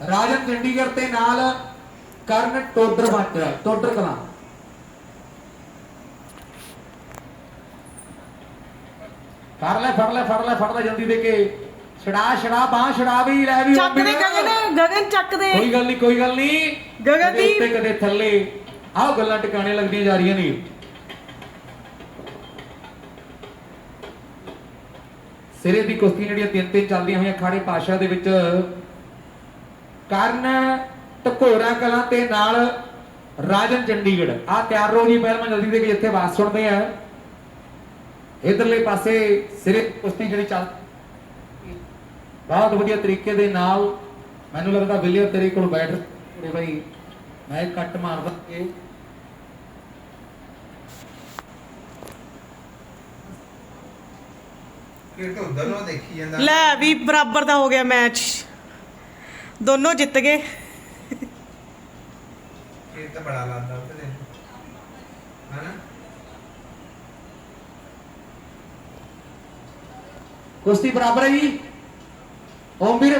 ਰਾਜਨ ਚੰਡੀਗੜ੍ਹ ਤੇ ਨਾਲ ਕਰਨ ਟੋਡਰ ਮੱਚ ਟੋਡਰ ਕਲਾਂ। ਫੜ ਲੈ ਫੜ ਲੈ ਫੜ ਲੈ ਫੜ ਲੈ ਜਲਦੀ ਦੇ ਕੇ। ਛੜਾ ਛੜਾ ਬਾਹ ਛੜਾ ਵੀ ਲੈ ਵੀ ਚੱਕ ਦੇ ਵੀਰ। ਗਗਨ ਗਗਨ ਚੱਕ ਦੇ ਕੋਈ ਗੱਲ ਨਹੀਂ ਕੋਈ ਗੱਲ ਨਹੀਂ ਗਗਨਦੀਪ। ਕਦੇ ਉੱਤੇ ਕਦੇ ਥੱਲੇ। ਆਹ ਗੱਲਾਂ ਟਿਕਾਣੇ ਲੱਗਦੀਆਂ ਜਾ ਰਹੀਆਂ ਨੇ। ਸਿਰੇ ਦੀ ਕੁਸ਼ਤੀ ਜਿਹੜੀਆਂ ਤਿੰਨ ਤਿੰਨ ਚੱਲਦੀਆਂ ਹੋਈਆਂ ਖਾੜੇ ਪਾਸ਼ਾ ਦੇ ਵਿੱਚ ਕਰਨ ਟਕੋਰਾ ਕਲਾਂ ਤੇ ਨਾਲ ਰਾਜਨ ਚੰਡੀਗੜ੍ਹ। ਆ ਤਿਆਰ ਰਹੋ ਜੀ ਪਹਿਲਾਂ ਜਲਦੀ ਦੇ ਕੇ ਜਿੱਥੇ ਬਾਤ ਸੁਣਦੇ ਆ। ਇਧਰਲੇ ਪਾਸੇ ਸਿਰੇ ਕੁਸ਼ਤੀ ਜਿਹੜੀ ਚੱਲ ਬਹੁਤ ਵਧੀਆ ਤਰੀਕੇ ਦੇ ਨਾਲ ਮੈਨੂੰ ਲੱਗਦਾ ਵਿਲੀਅਰ ਤੇਰੇ ਕੋਲ ਬੈਠ ਤੇ ਬਈ ਮੈਂ ਕੱਟ ਮਾਰਦਾ। ਇਹ ਤਾਂ ਉਧਰ ਨੂੰ ਦੇਖੀ ਜਾਂਦਾ। ਲੈ ਵੀ ਬਰਾਬਰ ਦਾ ਹੋ ਗਿਆ ਮੈਚ दोनों जित गए। कुश्ती बराबर है जी। ओम भी